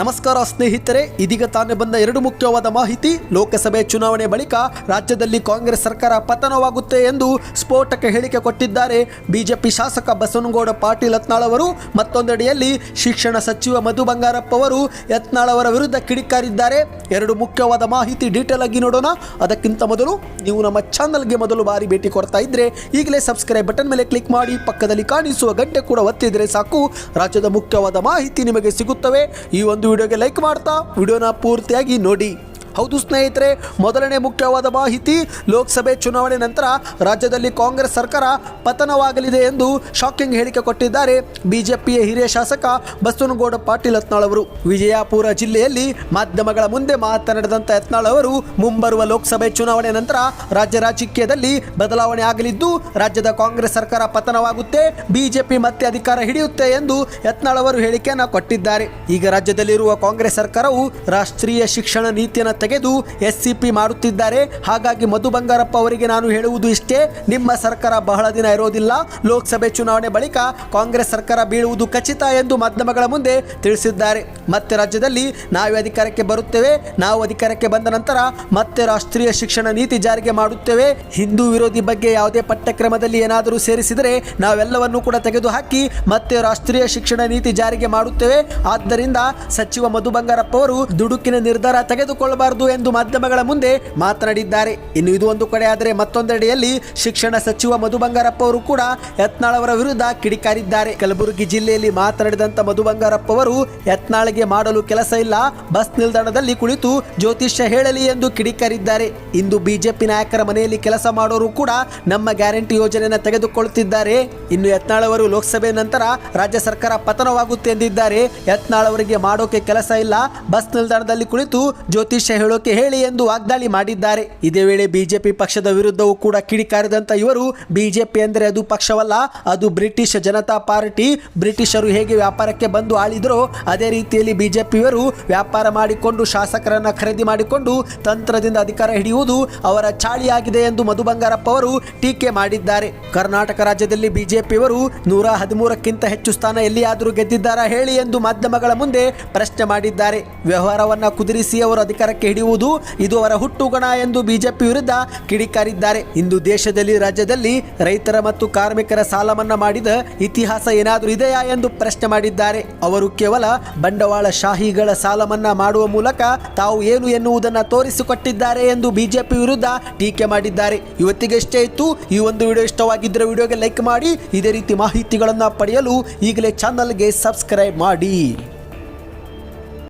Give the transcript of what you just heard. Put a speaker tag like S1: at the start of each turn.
S1: ನಮಸ್ಕಾರ ಸ್ನೇಹಿತರೆ, ಇದೀಗ ತಾನೇ ಬಂದ ಎರಡು ಮುಖ್ಯವಾದ ಮಾಹಿತಿ. ಲೋಕಸಭೆ ಚುನಾವಣೆ ಬಳಿಕ ರಾಜ್ಯದಲ್ಲಿ ಕಾಂಗ್ರೆಸ್ ಸರ್ಕಾರ ಪತನವಾಗುತ್ತೆ ಎಂದು ಸ್ಫೋಟಕ ಹೇಳಿಕೆ ಕೊಟ್ಟಿದ್ದಾರೆ. ಬಿಜೆಪಿ ಶಾಸಕ ಬಸವನಗೌಡ, ಪಾಟೀಲ್ ಯತ್ನಾಳ್ ಅವರು. ಮತ್ತೊಂದೆಡೆಯಲ್ಲಿ ಶಿಕ್ಷಣ ಸಚಿವ ಮಧು ಬಂಗಾರಪ್ಪ ಅವರು ಯತ್ನಾಳ್ ಅವರ ವಿರುದ್ಧ ಕಿಡಿಕಾರಿದ್ದಾರೆ. ಎರಡು ಮುಖ್ಯವಾದ ಮಾಹಿತಿ ಡೀಟೇಲ್ ಆಗಿ ನೋಡೋಣ. ಅದಕ್ಕಿಂತ ಮೊದಲು ನೀವು ನಮ್ಮ ಚಾನಲ್ಗೆ ಮೊದಲು ಬಾರಿ ಭೇಟಿ ಕೊಡ್ತಾ ಇದ್ರೆ ಈಗಲೇ ಸಬ್ಸ್ಕ್ರೈಬ್ ಬಟನ್ ಮೇಲೆ ಕ್ಲಿಕ್ ಮಾಡಿ, ಪಕ್ಕದಲ್ಲಿ ಕಾಣಿಸುವ ಗಂಟೆ ಕೂಡ ಒತ್ತಿದ್ರೆ ಸಾಕು. ರಾಜ್ಯದ ಮುಖ್ಯವಾದ ಮಾಹಿತಿ ನಿಮಗೆ ಸಿಗುತ್ತವೆ. ಈ ಒಂದು ವಿಡಿಯೋಗೆ ಲೈಕ್ ಮಾಡ್ತಾ ವಿಡಿಯೋನ ಪೂರ್ತಿಯಾಗಿ ನೋಡಿ. ಹೌದು ಸ್ನೇಹಿತರೆ, ಮೊದಲನೇ ಮುಖ್ಯವಾದ ಮಾಹಿತಿ, ಲೋಕಸಭೆ ಚುನಾವಣೆ ನಂತರ ರಾಜ್ಯದಲ್ಲಿ ಕಾಂಗ್ರೆಸ್ ಸರ್ಕಾರ ಪತನವಾಗಲಿದೆ ಎಂದು ಶಾಕಿಂಗ್ ಹೇಳಿಕೆ ಕೊಟ್ಟಿದ್ದಾರೆ ಬಿಜೆಪಿಯ ಹಿರಿಯ ಶಾಸಕ ಬಸವನಗೌಡ ಪಾಟೀಲ್ ಯತ್ನಾಳ್ ಅವರು. ವಿಜಯಪುರ ಜಿಲ್ಲೆಯಲ್ಲಿ ಮಾಧ್ಯಮಗಳ ಮುಂದೆ ಮಾತನಾಡಿದಂಥ ಯತ್ನಾಳ್ ಅವರು, ಮುಂಬರುವ ಲೋಕಸಭೆ ಚುನಾವಣೆ ನಂತರ ರಾಜ್ಯ ರಾಜಕೀಯದಲ್ಲಿ ಬದಲಾವಣೆ ಆಗಲಿದ್ದು, ರಾಜ್ಯದ ಕಾಂಗ್ರೆಸ್ ಸರ್ಕಾರ ಪತನವಾಗುತ್ತೆ, ಬಿಜೆಪಿ ಮತ್ತೆ ಅಧಿಕಾರ ಹಿಡಿಯುತ್ತೆ ಎಂದು ಯತ್ನಾಳ್ ಅವರು ಹೇಳಿಕೆಯನ್ನು ಕೊಟ್ಟಿದ್ದಾರೆ. ಈಗ ರಾಜ್ಯದಲ್ಲಿರುವ ಕಾಂಗ್ರೆಸ್ ಸರ್ಕಾರವು ರಾಷ್ಟ್ರೀಯ ಶಿಕ್ಷಣ ನೀತಿಯನ್ನು ತೆಗೆದು ಎಸ್ ಸಿ ಪಿ ಮಾಡುತ್ತಿದ್ದಾರೆ ಹಾಗಾಗಿ ಮಧು ಬಂಗಾರಪ್ಪ ಅವರಿಗೆ ನಾನು ಹೇಳುವುದು ಇಷ್ಟೇ. ನಿಮ್ಮ ಸರ್ಕಾರ ಬಹಳ ದಿನ ಇರೋದಿಲ್ಲ. ಲೋಕಸಭೆ ಚುನಾವಣೆ ಬಳಿಕ ಕಾಂಗ್ರೆಸ್ ಸರ್ಕಾರ ಬೀಳುವುದು ಖಚಿತ ಎಂದು ಮಾಧ್ಯಮಗಳ ಮುಂದೆ ತಿಳಿಸಿದ್ದಾರೆ. ಮತ್ತೆ ರಾಜ್ಯದಲ್ಲಿ ನಾವೇ ಅಧಿಕಾರಕ್ಕೆ ಬರುತ್ತೇವೆ. ನಾವು ಅಧಿಕಾರಕ್ಕೆ ಬಂದ ನಂತರ ಮತ್ತೆ ರಾಷ್ಟ್ರೀಯ ಶಿಕ್ಷಣ ನೀತಿ ಜಾರಿಗೆ ಮಾಡುತ್ತೇವೆ. ಹಿಂದೂ ವಿರೋಧಿ ಬಗ್ಗೆ ಯಾವುದೇ ಪಠ್ಯಕ್ರಮದಲ್ಲಿ ಏನಾದರೂ ಸೇರಿಸಿದರೆ ನಾವೆಲ್ಲವನ್ನೂ ಕೂಡ ತೆಗೆದುಹಾಕಿ ಮತ್ತೆ ರಾಷ್ಟ್ರೀಯ ಶಿಕ್ಷಣ ನೀತಿ ಜಾರಿಗೆ ಮಾಡುತ್ತೇವೆ. ಆದ್ದರಿಂದ ಸಚಿವ ಮಧು ಬಂಗಾರಪ್ಪ ಅವರು ದುಡುಕಿನ ನಿರ್ಧಾರ ತೆಗೆದುಕೊಳ್ಳಬಾರದು. ಎಂದು ಮಾಧ್ಯಮಗಳ ಮುಂದೆ ಮಾತನಾಡಿದ್ದಾರೆ. ಇನ್ನು ಇದು ಒಂದು ಕಡೆ ಆದರೆ ಮತ್ತೊಂದೆಡೆಯಲ್ಲಿ ಶಿಕ್ಷಣ ಸಚಿವ ಮಧು ಬಂಗಾರಪ್ಪ ಅವರು ಕೂಡ ಯತ್ನಾಳ್ ಅವರ ವಿರುದ್ಧ ಕಿಡಿಕಾರಿದ್ದಾರೆ. ಕಲಬುರಗಿ ಜಿಲ್ಲೆಯಲ್ಲಿ ಮಾತನಾಡಿದಂತ ಮಧು ಬಂಗಾರಪ್ಪ ಅವರು ಯತ್ನಾಳ್ಗೆ ಮಾಡಲು ಕೆಲಸ ಇಲ್ಲ, ಬಸ್ ನಿಲ್ದಾಣದಲ್ಲಿ ಕುಳಿತು ಜ್ಯೋತಿಷ್ಯ ಹೇಳಲಿ ಎಂದು ಕಿಡಿಕಾರಿದ್ದಾರೆ. ಇಂದು ಬಿಜೆಪಿ ನಾಯಕರ ಮನೆಯಲ್ಲಿ ಕೆಲಸ ಮಾಡೋರು ಕೂಡ ನಮ್ಮ ಗ್ಯಾರಂಟಿ ಯೋಜನೆಯನ್ನು ತೆಗೆದುಕೊಳ್ಳುತ್ತಿದ್ದಾರೆ ಇನ್ನು ಯತ್ನಾಳ್ ಅವರು ಲೋಕಸಭೆ ನಂತರ ರಾಜ್ಯ ಸರ್ಕಾರ ಪತನವಾಗುತ್ತೆ ಎಂದಿದ್ದಾರೆ. ಯತ್ನಾಳ್ ಅವರಿಗೆ ಮಾಡೋಕೆ ಕೆಲಸ ಇಲ್ಲ, ಬಸ್ ನಿಲ್ದಾಣದಲ್ಲಿ ಕುಳಿತು ಜ್ಯೋತಿಷ್ಯ ಹೇಳೋಕೆ ಹೇಳಿ ಎಂದು ವಾಗ್ದಾಳಿ ಮಾಡಿದ್ದಾರೆ. ಇದೇ ವೇಳೆ ಬಿಜೆಪಿ ಪಕ್ಷದ ವಿರುದ್ಧವೂ ಕೂಡ ಕಿಡಿಕಾರಿದಂತ ಇವರು, ಬಿಜೆಪಿ ಅಂದರೆ ಅದು ಪಕ್ಷವಲ್ಲ, ಅದು ಬ್ರಿಟಿಷ್ ಜನತಾ ಪಾರ್ಟಿ. ಬ್ರಿಟಿಷರು ಹೇಗೆ ವ್ಯಾಪಾರಕ್ಕೆ ಬಂದು ಆಳಿದರೋ, ಅದೇ ರೀತಿಯಲ್ಲಿ ಬಿಜೆಪಿಯವರು ವ್ಯಾಪಾರ ಮಾಡಿಕೊಂಡು, ಶಾಸಕರನ್ನ ಖರೀದಿ ಮಾಡಿಕೊಂಡು, ತಂತ್ರದಿಂದ ಅಧಿಕಾರ ಹಿಡಿಯುವುದು ಅವರ ಚಾಳಿಯಾಗಿದೆ ಎಂದು ಮಧು ಬಂಗಾರಪ್ಪ ಅವರು ಟೀಕೆ ಮಾಡಿದ್ದಾರೆ. ಕರ್ನಾಟಕ ರಾಜ್ಯದಲ್ಲಿ ಬಿಜೆಪಿಯವರು ನೂರ ಹದಿಮೂರಕ್ಕಿಂತ ಹೆಚ್ಚು ಸ್ಥಾನ ಎಲ್ಲಿಯಾದರೂ ಗೆದ್ದಿದ್ದಾರಾ ಹೇಳಿ ಎಂದು ಮಾಧ್ಯಮಗಳ ಮುಂದೆ ಪ್ರಶ್ನೆ ಮಾಡಿದ್ದಾರೆ. ವ್ಯವಹಾರವನ್ನ ಕುದುರಿಸಿ ಅವರು ಅಧಿಕಾರಕ್ಕೆ ಹಿಡಿಯುವುದು ಇದು ಅವರ ಹುಟ್ಟುಗಣ ಎಂದು ಬಿಜೆಪಿ ವಿರುದ್ಧ ಕಿಡಿಕಾರಿದ್ದಾರೆ. ಇಂದು ದೇಶದಲ್ಲಿ, ರಾಜ್ಯದಲ್ಲಿ ರೈತರ ಮತ್ತು ಕಾರ್ಮಿಕರ ಸಾಲ ಮನ್ನಾ ಮಾಡಿದ ಇತಿಹಾಸ ಏನಾದರೂ ಇದೆಯಾ ಎಂದು ಪ್ರಶ್ನೆ ಮಾಡಿದ್ದಾರೆ. ಅವರು ಕೇವಲ ಬಂಡವಾಳ ಶಾಹಿಗಳ ಸಾಲ ಮನ್ನಾ ಮಾಡುವ ಮೂಲಕ ತಾವು ಏನು ಎನ್ನುವುದನ್ನು ತೋರಿಸಿಕೊಟ್ಟಿದ್ದಾರೆ ಎಂದು ಬಿಜೆಪಿ ವಿರುದ್ಧ ಟೀಕೆ ಮಾಡಿದ್ದಾರೆ. ಇವತ್ತಿಗೆ ಇಷ್ಟೇ ಇತ್ತು. ಈ ಒಂದು ವಿಡಿಯೋ ಇಷ್ಟವಾಗಿದ್ದರೆ ವಿಡಿಯೋಗೆ ಲೈಕ್ ಮಾಡಿ, ಇದೇ ರೀತಿ ಮಾಹಿತಿಗಳನ್ನು ಪಡೆಯಲು ಈಗಲೇ ಚಾನಲ್ಗೆ ಸಬ್ಸ್ಕ್ರೈಬ್ ಮಾಡಿ.